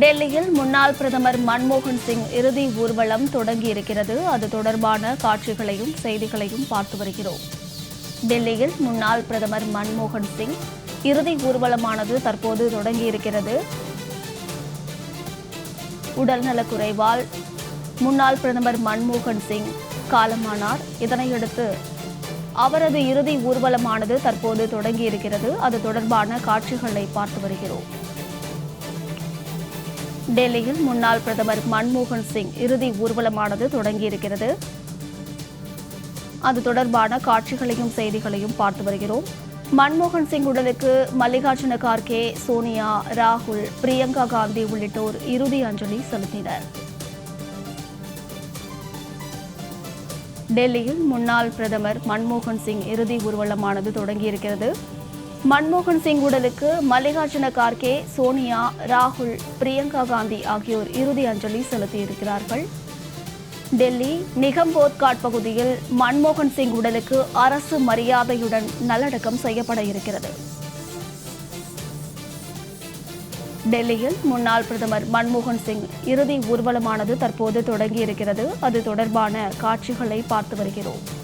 டெல்லியில் முன்னாள் பிரதமர் மன்மோகன் சிங் இறுதி ஊர்வலம் தொடங்கியிருக்கிறது அது தொடர்பான காட்சிகளையும் செய்திகளையும் பார்த்து வருகிறோம். டெல்லியில் முன்னாள் பிரதமர் மன்மோகன் சிங் இறுதி ஊர்வலமானது தற்போது தொடங்கியிருக்கிறது உடல்நலக்குறைவால் முன்னாள் பிரதமர் மன்மோகன் சிங் காலமானார். இதனையடுத்து அவரது இறுதி ஊர்வலமானது தற்போது தொடங்கியிருக்கிறது அது தொடர்பான காட்சிகளை பார்த்து வருகிறோம். டெல்லியில் முன்னாள் பிரதமர் மன்மோகன் சிங் இறுதி ஊர்வலமானது தொடங்கியிருக்கிறது. அது தொடர்பான காட்சிகளையும் செய்திகளையும் பார்த்து வருகிறோம். மன்மோகன் சிங் உடலுக்கு மல்லிகார்ஜுன கார்கே சோனியா ராகுல் பிரியங்கா காந்தி உள்ளிட்டோர் இறுதி அஞ்சலி செலுத்தினர். டெல்லியில் முன்னாள் பிரதமர் மன்மோகன் சிங் இறுதி ஊர்வலமானது தொடங்கியிருக்கிறது. மன்மோகன் சிங் உடலுக்கு மல்லிகார்ஜுன கார்கே சோனியா ராகுல் பிரியங்கா காந்தி ஆகியோர் இறுதி அஞ்சலி செலுத்தியிருக்கிறார்கள். டெல்லி நிகம்போத்காட் பகுதியில் மன்மோகன் சிங் உடலுக்கு அரசு மரியாதையுடன் நல்லடக்கம் செய்யப்பட இருக்கிறது. டெல்லியில் முன்னாள் பிரதமர் மன்மோகன் சிங் இறுதி ஊர்வலமானது தற்போது தொடங்கியிருக்கிறது. அது தொடர்பான காட்சிகளை பார்த்து வருகிறோம்.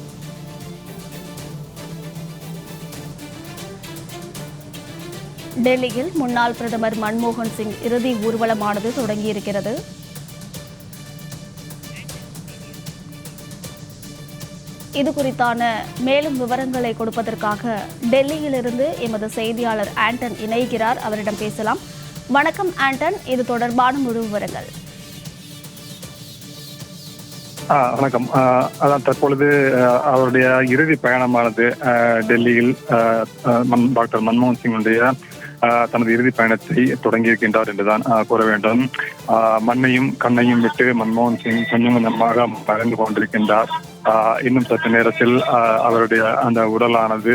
டெல்லியில் முன்னாள் பிரதமர் மன்மோகன் சிங் இறுதி ஊர்வலமானது தொடங்கியிருக்கிறது. இது குறித்தான மேலும் விவரங்களை கொடுப்பதற்காக டெல்லியிலிருந்து எமது செய்தியாளர் ஆண்டன் இணைகிறார். அவரிடம் பேசலாம். வணக்கம் ஆண்டன். இது தொடர்பான முழு விவரங்கள். வணக்கம். அதான் தற்பொழுது அவருடைய இறுதி பயணமானது டெல்லியில் டாக்டர் மன்மோகன் சிங்குடைய தனது இறுதி பயணத்தை தொடங்கியிருக்கின்றார் என்றுதான் கூற வேண்டும். மண்ணையும் கண்ணையும் விட்டு மன்மோகன் சிங் கொஞ்சம் கொஞ்சமாக மறைந்து கொண்டிருக்கின்றார் இன்னும் சற்று நேரத்தில் அவருடைய அந்த உடலானது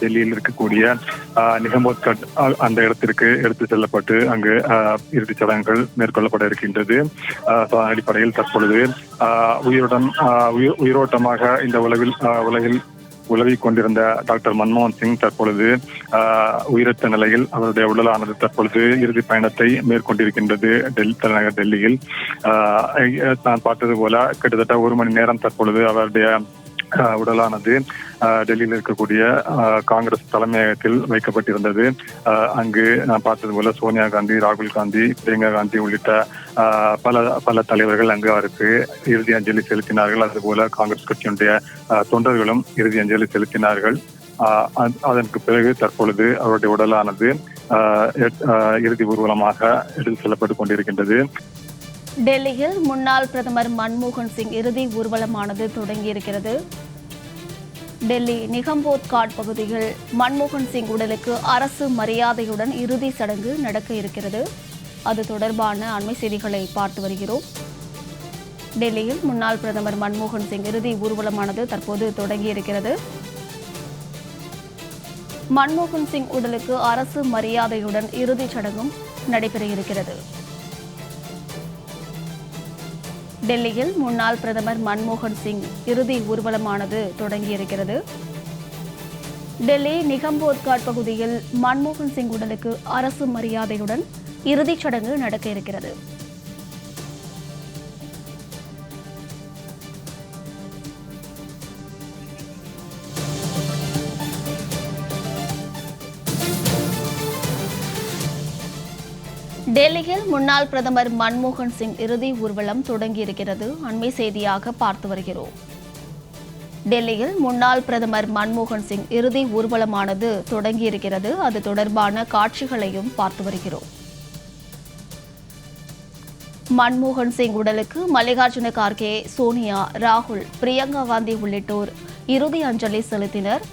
டெல்லியில் இருக்கக்கூடிய ஆ, நிகம்போத் கட் அந்த இடத்திற்கு எடுத்து செல்லப்பட்டு அங்கு இறுதிச் சடங்குகள் மேற்கொள்ளப்பட இருக்கின்றது. அதன் அடிப்படையில் தற்பொழுது உயிருடன் உயிரோட்டமாக இந்த உலகில் உலகில் உலவிக் கொண்டிருந்த டாக்டர் மன்மோகன் சிங் தற்பொழுது உயிரற்ற நிலையில் அவருடைய உடலானது தற்பொழுது இறுதி பயணத்தை மேற்கொண்டிருக்கின்றது டெல்லி தலைநகர் டெல்லியில். நான் பார்த்தது போல கிட்டத்தட்ட ஒரு மணி நேரம் தற்பொழுது அவருடைய உடலானது டெல்லியில் இருக்கக்கூடிய காங்கிரஸ் தலைமையகத்தில் வைக்கப்பட்டிருந்தது. அங்கு நான் பார்த்தது போல சோனியா காந்தி ராகுல் காந்தி பிரியங்கா காந்தி உள்ளிட்ட பல பல தலைவர்கள் அங்கு அவருக்கு இறுதி அஞ்சலி செலுத்தினார்கள். அதுபோல காங்கிரஸ் கட்சியினுடைய தொண்டர்களும் இறுதி அஞ்சலி செலுத்தினார்கள். அதற்கு பிறகு தற்பொழுது அவருடைய உடலானது இறுதி ஊர்வலமாக எடுத்து செல்லப்பட்டு கொண்டிருக்கின்றது. டெல்லியில் முன்னாள் பிரதமர் மன்மோகன் சிங் இறுதி ஊர்வலமானது தொடங்கியிருக்கிறது. டெல்லி நிகம்போத் காட் பகுதியில் மன்மோகன் சிங் உடலுக்கு அரசு மரியாதையுடன் இறுதி சடங்கு நடக்க இருக்கிறது. அது தொடர்பான அண்மை செய்திகளை பார்த்து வருகிறோம். டெல்லியில் முன்னாள் பிரதமர் மன்மோகன் சிங் இறுதி ஊர்வலமானது தற்போது தொடங்கியிருக்கிறது. மன்மோகன் சிங் உடலுக்கு அரசு மரியாதையுடன் இறுதிச் சடங்கும் நடைபெற இருக்கிறது. டெல்லியில் முன்னாள் பிரதமர் மன்மோகன் சிங் இறுதி ஊர்வலமானது தொடங்கியிருக்கிறது. டெல்லி நிகம்போத் காட் பகுதியில் மன்மோகன் சிங் உடலுக்கு அரசு மரியாதையுடன் இறுதிச் சடங்கு நடக்க இருக்கிறது. டெல்லியில் முன்னாள் பிரதமர் மன்மோகன் சிங் இறுதி ஊர்வலம் தொடங்கியிருக்கிறது. அண்மை செய்தியாக பார்த்து வருகிறோம். டெல்லியில் முன்னாள் பிரதமர் மன்மோகன் சிங் இறுதி ஊர்வலமானது தொடங்கியிருக்கிறது. அது தொடர்பான காட்சிகளையும் பார்த்து வருகிறோம். மன்மோகன் சிங் உடலுக்கு மல்லிகார்ஜுன கார்கே சோனியா ராகுல் பிரியங்கா காந்தி உள்ளிட்டோர் இறுதி அஞ்சலி செலுத்தினர்.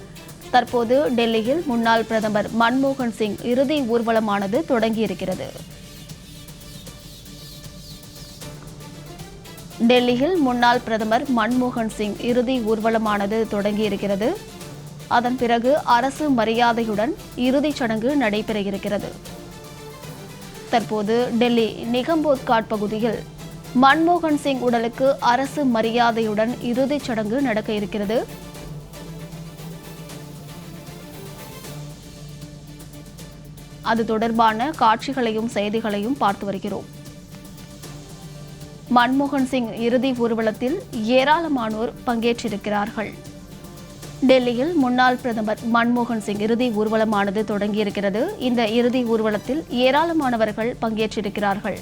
தற்போது டெல்லியில் முன்னாள் பிரதமர் மன்மோகன் சிங் இறுதி ஊர்வலமானது தொடங்கியிருக்கிறது. டெல்லியில் முன்னாள் பிரதமர் மன்மோகன் சிங் இறுதி ஊர்வலமானது தொடங்கியிருக்கிறது அதன் பிறகு அரசு மரியாதையுடன் இறுதிச் சடங்கு நடைபெற இருக்கிறது. தற்போது டெல்லி நிகம்போத் காட் பகுதியில் மன்மோகன் சிங் உடலுக்கு அரசு மரியாதையுடன் இறுதிச் சடங்கு நடக்க இருக்கிறது. அது தொடர்பான காட்சிகளையும் செய்திகளையும் பார்த்து வருகிறோம். மன்மோகன் சிங் இறுதி ஊர்வலத்தில் ஏராளமானோர் பங்கேற்றிருக்கிறார்கள். டெல்லியில் முன்னாள் பிரதமர் மன்மோகன் சிங் இறுதி ஊர்வலமானது தொடங்கியிருக்கிறது. இந்த இறுதி ஊர்வலத்தில் ஏராளமானவர்கள் பங்கேற்றிருக்கிறார்கள்.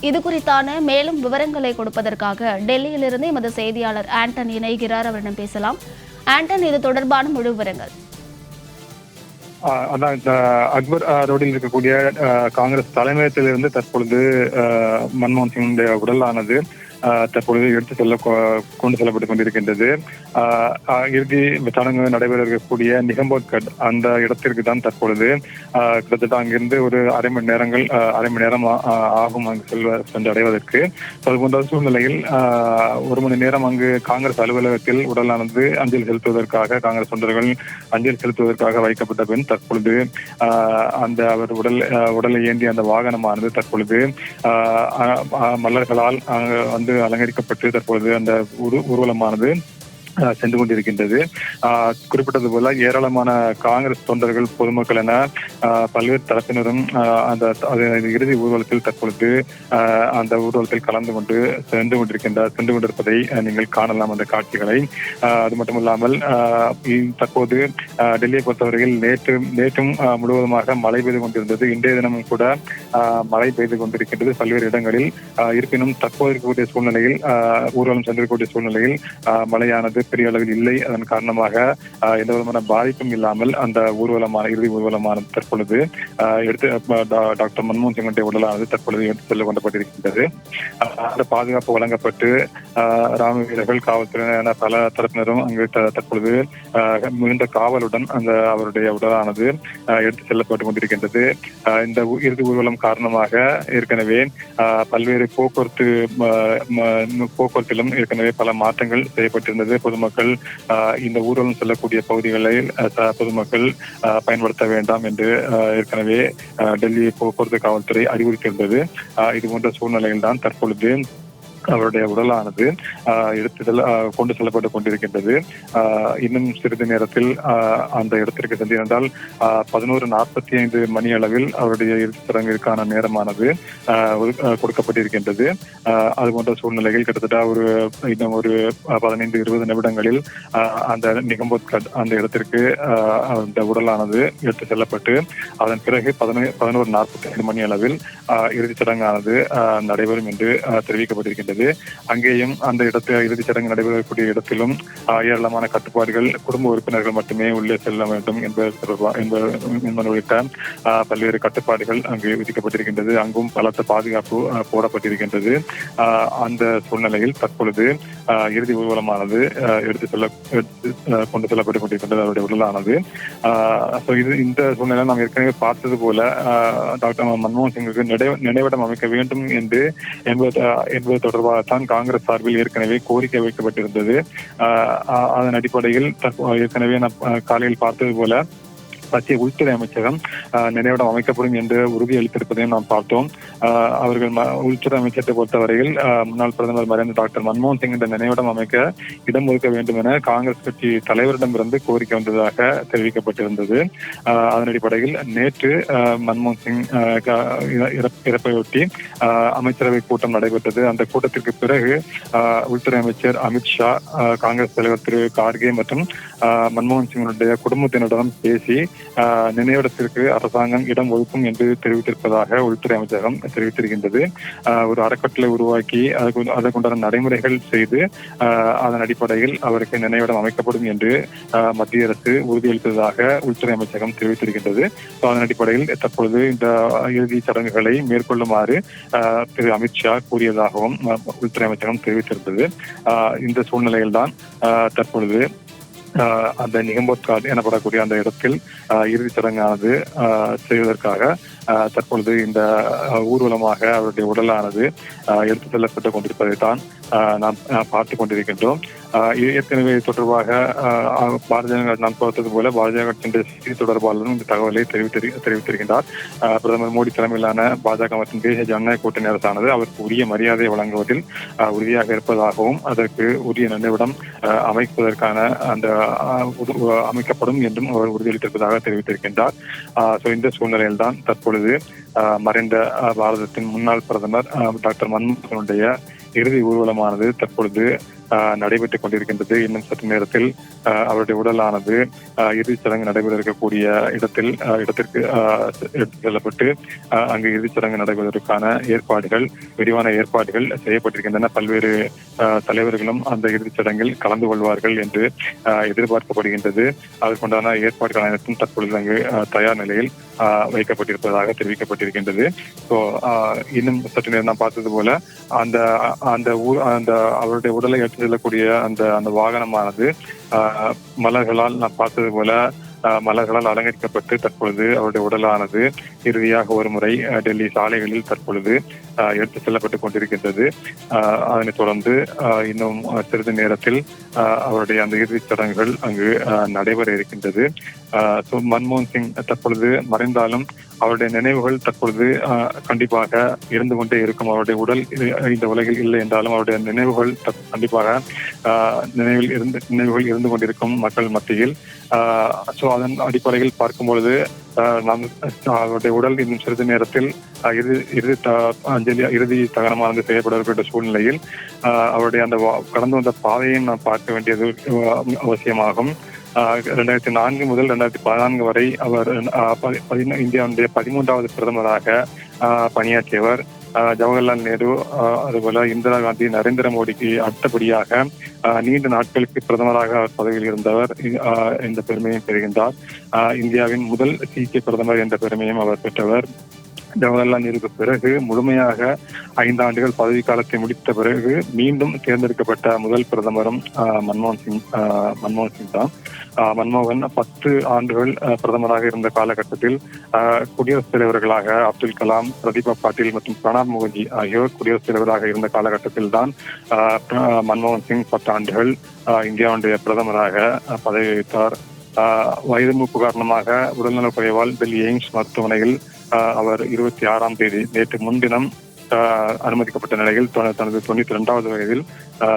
இது குறித்தான மேலும் விவரங்களை கொடுப்பதற்காக டெல்லியிலிருந்து எமது செய்தியாளர் ஆண்டன் இணைகிறார். அவரிடம் பேசலாம். ஆண்டன் இது தொடர்பான முழு விவரங்கள். அதான் இந்த அக்பர் ஆஹ் ரோடில் இருக்கக்கூடிய காங்கிரஸ் தலைமையகத்திலிருந்து தற்பொழுது ஆஹ் மன்மோகன் சிங்குடைய உடலானது தற்பொழுது எடுத்து செல்ல கொண்டு செல்லப்பட்டு கொண்டிருக்கின்றது. இறுதி சடங்கு நடைபெற இருக்கக்கூடிய நிகம்போத்கட் அந்த இடத்திற்கு தான் தற்பொழுது கிட்டத்தட்ட அங்கிருந்து ஒரு அரை மணி நேரங்கள் அரை மணி நேரம் ஆகும் அங்கு செல்வ சென்று அடைவதற்கு அது போன்ற சூழ்நிலையில் ஒரு மணி நேரம் அங்கு காங்கிரஸ் அலுவலகத்தில் உடலானது அஞ்சலி செலுத்துவதற்காக காங்கிரஸ் தொண்டர்கள் அஞ்சலி செலுத்துவதற்காக வைக்கப்பட்ட பின் தற்பொழுது அந்த அவர் உடல் உடலை ஏந்திய அந்த வாகனமானது தற்பொழுது ஆஹ் ஆஹ் ஆஹ் மலர்களால் அங்கு வந்து அலங்கரிக்கப்பட்டு தற்பொழுது அந்த ஊர்வலமானது சென்று கொண்டிருக்கின்றது. ஆஹ் குறிப்பிட்டது போல ஏராளமான காங்கிரஸ் தொண்டர்கள் பொதுமக்கள் என ஆஹ் பல்வேறு தரப்பினரும் ஆஹ் அந்த இறுதி ஊர்வலத்தில் தற்பொழுது ஆஹ் அந்த ஊர்வலத்தில் கலந்து கொண்டு சென்று கொண்டிருக்கின்ற சென்று கொண்டிருப்பதை நீங்கள் காணலாம் அந்த காட்சிகளை. ஆஹ் அது மட்டும் இல்லாமல் ஆஹ் தற்போது ஆஹ் டெல்லியை பொறுத்தவரையில் நேற்று நேற்றும் ஆஹ் முழுவதுமாக மழை பெய்து கொண்டிருந்தது. இன்றைய தினமும் கூட ஆஹ் மழை பெய்து கொண்டிருக்கின்றது. பல்வேறு இடங்களில் ஆஹ் இருப்பினும் தற்போது இருக்கக்கூடிய சூழ்நிலையில் ஆஹ் ஊர்வலம் சென்றிருக்கக்கூடிய சூழ்நிலையில் மழையானது பெரிய அளவில் இல்லை. அதன் காரணமாக எந்த விதமான பாதிப்பும் இல்லாமல் அந்த ஊர்வலமான இறுதி ஊர்வலமானது தற்பொழுது எடுத்து டாக்டர் மன்மோகன் சிங்கனுடைய உடலானது தற்பொழுது எடுத்து செல்ல கொண்டப்பட்டிருக்கின்றது. அந்த பாதுகாப்பு வழங்கப்பட்டு ராணுவ வீரர்கள் காவல்துறையினர் பல தரப்பினரும் அங்கு தற்பொழுது மிகுந்த காவலுடன் அந்த அவருடைய உடலானது எடுத்து செல்லப்பட்டு கொண்டிருக்கின்றது. இந்த இறுதி ஊர்வலம் காரணமாக ஏற்கனவே பல்வேறு போக்குவரத்து போக்குவரத்திலும் ஏற்கனவே பல மாற்றங்கள் செய்யப்பட்டிருந்தது. பொதுமக்கள் ஆஹ் இந்த ஊர்வலம் செல்லக்கூடிய பகுதிகளில் பொதுமக்கள் பயன்படுத்த வேண்டாம் என்று ஏற்கனவே ஆஹ் டெல்லி போக்குவரத்து காவல்துறை அறிவுறுத்தியிருந்தது. இது போன்ற சூழ்நிலையில் தான் தற்பொழுது அவருடைய உடலானது ஆஹ் எடுத்து ஆஹ் கொண்டு செல்லப்பட்டு கொண்டிருக்கின்றது. ஆஹ் இன்னும் சிறிது நேரத்தில் அந்த இடத்திற்கு சென்றிருந்தால் பதினோரு நாற்பத்தி ஐந்து மணி அளவில் அவருடைய இறுதிச்சடங்கிற்கான நேரமானது ஆஹ் கொடுக்கப்பட்டிருக்கின்றது. ஆஹ் அது போன்ற சூழ்நிலையில் கிட்டத்தட்ட ஒரு இன்னும் ஒரு பதினைந்து இருபது நிமிடங்களில் அந்த நிகம்போத்கட் அந்த இடத்திற்கு ஆஹ் அந்த உடலானது எடுத்து செல்லப்பட்டு அதன் பிறகு பதினோரு நாற்பத்தி ஐந்து மணி அளவில் ஆஹ் இறுதிச் சடங்கானது நடைபெறும் என்று தெரிவிக்கப்பட்டிருக்கின்றது. தெரிவிக்கப்பட்டிருக்கின்றது அங்கேயும் அந்த இடத்தில் இறுதிச் சடங்கு நடைபெறக்கூடிய இடத்திலும் ஏராளமான கட்டுப்பாடுகள் குடும்ப உறுப்பினர்கள் மட்டுமே உள்ளே செல்ல வேண்டும் என்பது என்பது உள்ளிட்ட பல்வேறு கட்டுப்பாடுகள் அங்கு விதிக்கப்பட்டிருக்கின்றது. அங்கும் பலத்த பாதுகாப்பு போடப்பட்டிருக்கின்றது. அந்த சூழ்நிலையில் தற்பொழுது இறுதி ஊர்வலமானது எடுத்து செல்ல கொண்டு செல்லப்பட்டு கொண்டிருக்கின்றது அவருடைய உடலானது. ஆஹ் இது இந்த சூழ்நிலை நாம் ஏற்கனவே பார்த்தது போல டாக்டர் மன்மோகன் சிங்குக்கு நினைவிடம் அமைக்க வேண்டும் என்று என்பது தொடர்பாக தொடர்பாக தான் காங்கிரஸ் சார்பில் ஏற்கனவே கோரிக்கை வைக்கப்பட்டிருந்தது. ஆஹ் அதன் அடிப்படையில் தற்போ- ஏற்கனவே நான் காலையில் பார்த்தது போல மத்திய உள்துறை அமைச்சகம் ஆஹ் நினைவிடம் அமைக்கப்படும் என்று உறுதியளித்திருப்பதையும் நாம் பார்த்தோம். அவர்கள் உள்துறை அமைச்சத்தை பொறுத்தவரையில் முன்னாள் பிரதமர் மறைந்த டாக்டர் மன்மோகன் சிங் இந்த நினைவிடம் அமைக்க இடம் ஒதுக்க வேண்டும் என காங்கிரஸ் கட்சி தலைவரிடமிருந்து கோரிக்கை வந்ததாக தெரிவிக்கப்பட்டிருந்தது. ஆஹ் அதன் அடிப்படையில் நேற்று ஆஹ் மன்மோகன் சிங் இற- இறப்பையொட்டி ஆஹ் அமைச்சரவை கூட்டம் நடைபெற்றது. அந்த கூட்டத்திற்கு பிறகு ஆஹ் உள்துறை அமைச்சர் அமித்ஷா ஆஹ் காங்கிரஸ் தலைவர் திரு கார்கே மற்றும் ஆஹ் மன்மோகன் சிங்கினுடைய குடும்பத்தினரிடம் பேசி நினைவிடத்திற்கு அரசாங்கம் இடம் ஒதுக்கும் என்று தெரிவித்திருப்பதாக உள்துறை அமைச்சகம் தெரிவித்திருக்கின்றது. ஒரு அறக்கட்டளை உருவாக்கி அதற்குண்டான நடைமுறைகள் செய்து அதன் அடிப்படையில் அவருக்கு நினைவிடம் அமைக்கப்படும் என்று மத்திய அரசு உறுதியளித்ததாக உள்துறை அமைச்சகம் தெரிவித்திருக்கின்றது. அதன் அடிப்படையில் தற்பொழுது இந்த இறுதி சடங்குகளை மேற்கொள்ளுமாறு திரு அமித்ஷா கூறியதாகவும் உள்துறை அமைச்சகம் தெரிவித்திருந்தது. இந்த சூழ்நிலையில்தான் ஆஹ் தற்பொழுது அந்த நிகம்போத் எனப்படக்கூடிய அந்த இடத்தில் ஆஹ் இறுதிச் சடங்கானது ஆஹ் செய்வதற்காக தற்பொழுது இந்த ஊர்வலமாக அவருடைய உடலானது எடுத்து செல்லப்பட்டு கொண்டிருப்பதை தான் நாம் பார்த்து கொண்டிருக்கின்றோம். ஏற்கனவே தொடர்பாக பாரதிய ஜனதா நாம் பார்த்தது போல பாரதிய ஜனதா கட்சியின் செய்தி தொடர்பாளரும் இந்த தகவலை தெரிவித்திரு தெரிவித்திருக்கின்றார். பிரதமர் மோடி தலைமையிலான பாஜக மற்றும் தேசிய ஜனநாயக கூட்டணி அரசானது அவருக்கு உரிய மரியாதை வழங்குவதில் உறுதியாக இருப்பதாகவும் அதற்கு உரிய நினைவிடம் அமைப்பதற்கான அந்த அமைக்கப்படும் என்றும் அவர் உறுதியளித்திருப்பதாக தெரிவித்திருக்கின்றார். ஸோ இந்த சூழ்நிலையில்தான் தற்பொழுது ஆஹ், மறைந்த பாரதத்தின் முன்னாள் பிரதமர் டாக்டர் மன்மோகனுடைய இறுதி ஊர்வலமானது தற்பொழுது நடைபெற்றுக் கொண்டிருக்கின்றது. இன்னும் சற்று நேரத்தில் அவருடைய உடலானது இறுதிச் சடங்கு நடைபெற இருக்கக்கூடிய இடத்தில் இடத்திற்கு ஆஹ், எடுத்துச் செல்லப்பட்டு அங்கு இறுதிச் சடங்கு நடைபெறுவதற்கான ஏற்பாடுகள் விரிவான ஏற்பாடுகள் செய்யப்பட்டிருக்கின்றன. பல்வேறு தலைவர்களும் அந்த இறுதிச் சடங்கில் கலந்து கொள்வார்கள் என்று எதிர்பார்க்கப்படுகின்றது. அதற்குண்டான ஏற்பாடுகள் அனைத்தும் தற்பொழுது அங்கு தயார் நிலையில் வைக்கப்பட்டிருப்பதாக தெரிவிக்கப்பட்டிருக்கின்றது. ஸோ இன்னும் சற்று நேரம் நான் பார்த்தது போல அந்த அந்த ஊர் அந்த அவருடைய உடலை எடுத்து செல்லக்கூடிய அந்த அந்த வாகனமானது ஆஹ், மலர்களால் நான் பார்த்தது போல மலர்களால் அலங்கரிக்கப்பட்டு தற்பொழுது அவருடைய உடலானது இறுதியாக ஒரு முறை டெல்லி சாலைகளில் தற்பொழுது எடுத்து செல்லப்பட்டு கொண்டிருக்கின்றது. அதனைத் தொடர்ந்து இன்னும் சிறிது நேரத்தில் அவருடைய அந்த இறுதிச் சடங்குகள் அங்கு நடைபெற இருக்கின்றது. ஆஹ், மன்மோகன் சிங் தற்பொழுது மறைந்தாலும் அவருடைய நினைவுகள் தற்பொழுது கண்டிப்பாக இருந்து கொண்டே இருக்கும். அவருடைய உடல் இந்த உலகில் இல்லை என்றாலும் அவருடைய நினைவுகள் கண்டிப்பாக நினைவில் இருந்து நினைவுகள் இருந்து கொண்டிருக்கும் மக்கள் மத்தியில். ஸோ அதன் அடிப்படையில் பார்க்கும் பொழுது நாம் அவருடைய உடல் இன்னும் சிறிது நேரத்தில் இறுதி இறுதி த- அஞ்சலி இறுதி தகனமானது செய்யப்பட சூழ்நிலையில் அவருடைய அந்த வா- கடந்து வந்த பாதையை நாம் பார்க்க வேண்டியது அவசியமாகும். ரெண்டாயிரத்தி நான்கு முதல் ரெண்டாயிரத்தி பதினான்கு வரை அவர் இந்தியாவுடைய பதிமூன்றாவது பிரதமராக ஆஹ் பணியாற்றியவர் ஆஹ் ஜவஹர்லால் நேரு ஆஹ் அதுபோல இந்திரா காந்தி நரேந்திர மோடிக்கு அடுத்தபடியாக ஆஹ் நீண்ட நாட்களுக்கு பிரதமராக அவர் பதவியில் இருந்தவர் ஆஹ் இந்த பெருமையும் பெறுகின்றார். ஆஹ் இந்தியாவின் முதல் சீக்கிய பிரதமர் என்ற பெருமையும் அவர் பெற்றவர். ஜவஹர்லால் நேருக்கு பிறகு முழுமையாக ஐந்து ஆண்டுகள் பதவி காலத்தை முடித்த பிறகு மீண்டும் தேர்ந்தெடுக்கப்பட்ட முதல் பிரதமரும் ஆஹ் மன்மோகன் சிங் மன்மோகன் சிங் தான். ஆஹ் மன்மோகன் பத்து ஆண்டுகள் பிரதமராக இருந்த காலகட்டத்தில் ஆஹ் குடியரசுத் தலைவர்களாக அப்துல் கலாம் பிரதீபா பாட்டீல் மற்றும் பிரணாப் முகர்ஜி ஆகியோர் குடியரசுத் தலைவராக இருந்த காலகட்டத்தில் தான் ஆஹ் மன்மோகன் சிங் பத்து ஆண்டுகள் ஆஹ் இந்தியாவுடைய பிரதமராக பதவி வகித்தார். ஆஹ் வயது மூப்பு காரணமாக உடல்நலக் குறைவால் டெல்லி எய்ம்ஸ் மருத்துவமனையில் அவர் இருபத்தி ஆறாம் தேதி நேற்று முன்தினம் அனுமதிக்கப்பட்ட நிலையில் தனது தொண்ணூத்தி ரெண்டாவது வயதில்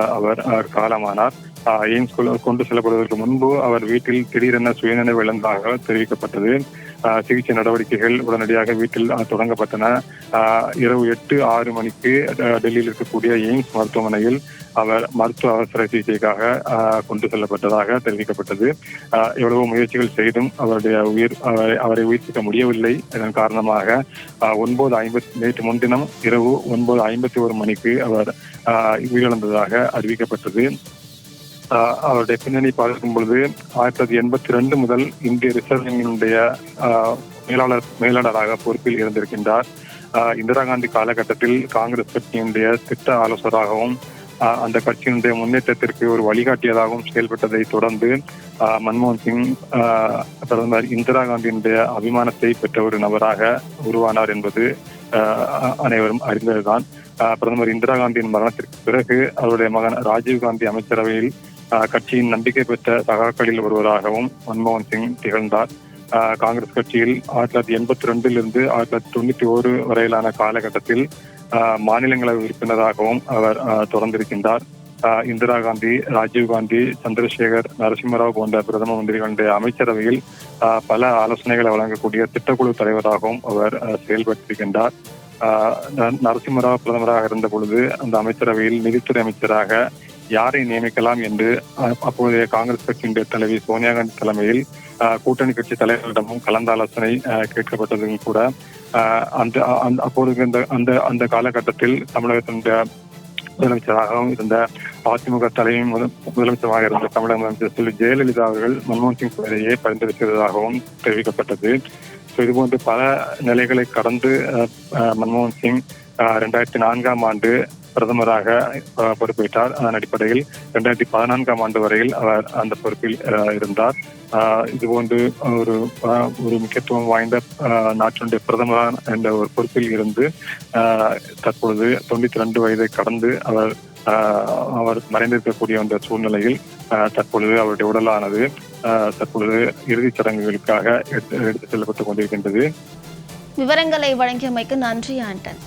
அவர் ஆஹ் காலமானார். ஆஹ் எய்ம்ஸ் கொண்டு செல்லப்படுவதற்கு முன்பு அவர் வீட்டில் திடீரென சுயநினைவு இழந்ததாக தெரிவிக்கப்பட்டது. சிகிச்சை நடவடிக்கைகள் உடனடியாக வீட்டில் தொடங்கப்பட்டன. ஆஹ் இரவு எட்டு ஆறு மணிக்கு டெல்லியில் இருக்கக்கூடிய எய்ம்ஸ் மருத்துவமனையில் அவர் மருத்துவ அவசர சிகிச்சைக்காக ஆஹ் கொண்டு செல்லப்பட்டதாக தெரிவிக்கப்பட்டது. எவ்வளவு எவ்வளவோ முயற்சிகள் செய்தும் அவருடைய உயிர் அவரை உயிர்ப்பிக்க முடியவில்லை. இதன் காரணமாக ஒன்பது ஐம்பத்தி நேற்று முன்தினம் இரவு ஒன்பது ஐம்பத்தி ஒரு மணிக்கு அவர் ஆஹ் உயிரிழந்ததாக அறிவிக்கப்பட்டது. அவருடைய பின்னணி பார்க்கும் பொழுது ஆயிரத்தி தொள்ளாயிரத்தி எண்பத்தி ரெண்டு முதல் இந்திய ரிசர்வ் வங்கியினுடைய ஆஹ், மேலாளர் மேலாளராக பொறுப்பில் இருந்திருக்கின்றார். இந்திரா காந்தி காலகட்டத்தில் காங்கிரஸ் கட்சியினுடைய திட்ட ஆலோசகராகவும் ஆஹ், அந்த கட்சியினுடைய முன்னேற்றத்திற்கு ஒரு வழிகாட்டியதாகவும் செயல்பட்டதை தொடர்ந்து ஆஹ், மன்மோகன் சிங் ஆஹ், பிரதமர் இந்திரா காந்தியினுடைய அபிமானத்தை பெற்ற ஒரு நபராக உருவானார் என்பது ஆஹ், அனைவரும் அறிந்ததுதான். பிரதமர் இந்திரா காந்தியின் மரணத்திற்கு பிறகு அவருடைய மகன் ராஜீவ் காந்தி அமைச்சரவையில் கட்சியின் நம்பிக்கை பெற்ற சகாக்களில் ஒருவராகவும் மன்மோகன் சிங் திகழ்ந்தார். ஆஹ், காங்கிரஸ் கட்சியில் ஆயிரத்தி தொள்ளாயிரத்தி எண்பத்தி ரெண்டிலிருந்து ஆயிரத்தி தொள்ளாயிரத்தி தொண்ணூத்தி ஓரு வரையிலான காலகட்டத்தில் ஆஹ், மாநிலங்களவை உறுப்பினராகவும் அவர் தொடர்ந்திருக்கின்றார். இந்திரா காந்தி ராஜீவ் காந்தி சந்திரசேகர் நரசிம்மராவ் போன்ற பிரதம மந்திரிகளுடைய அமைச்சரவையில் ஆஹ், பல ஆலோசனைகளை வழங்கக்கூடிய திட்டக்குழு தலைவராகவும் அவர் செயல்பட்டிருக்கின்றார். ஆஹ், ந- நரசிம்மராவ் பிரதமராக இருந்த பொழுது அந்த அமைச்சரவையில் நிதித்துறை அமைச்சராக யாரை நியமிக்கலாம் என்று அப்போதைய காங்கிரஸ் கட்சியினுடைய தலைவி சோனியா காந்தி தலைமையில் கூட்டணி கட்சி தலைவரிடமும் கலந்தாலோசனை கேட்கப்பட்டதும் கூட அந்த அப்போது இருந்த அந்த அந்த காலகட்டத்தில் தமிழகத்தினுடைய முதலமைச்சராகவும் இருந்த அதிமுக தலைவி முதல் முதலமைச்சராக இருந்த தமிழக முதலமைச்சர் செல்வி ஜெயலலிதா அவர்கள் மன்மோகன் சிங் பெயரையே பரிந்துரைத்ததாகவும் தெரிவிக்கப்பட்டது. ஸோ இதுபோன்று பல நிலைகளை கடந்து மன்மோகன் சிங் ரெண்டாயிரத்தி நான்காம் ஆண்டு பிரதமராக பொறுப்பேற்றார். அதன் அடிப்படையில் இரண்டாயிரத்தி பதினான்காம் ஆண்டு வரையில் அவர் அந்த பொறுப்பில் இருந்தார். அஹ், இதுபோன்று ஒரு ஒரு முக்கியத்துவம் வாய்ந்த நாட்டினுடைய பிரதமர் என்ற ஒரு பொறுப்பில் இருந்து தற்பொழுது தொண்ணூத்தி ரெண்டு வயதை கடந்து அவர் அவர் மறைந்திருக்கக்கூடிய அந்த சூழ்நிலையில் தற்பொழுது அவருடைய உடலானது தற்பொழுது இறுதிச் சடங்குகளுக்காக எடுத்து செல்லப்பட்டுக் கொண்டிருக்கின்றது. விவரங்களை வழங்கியமைக்கு நன்றி ஆண்டன்.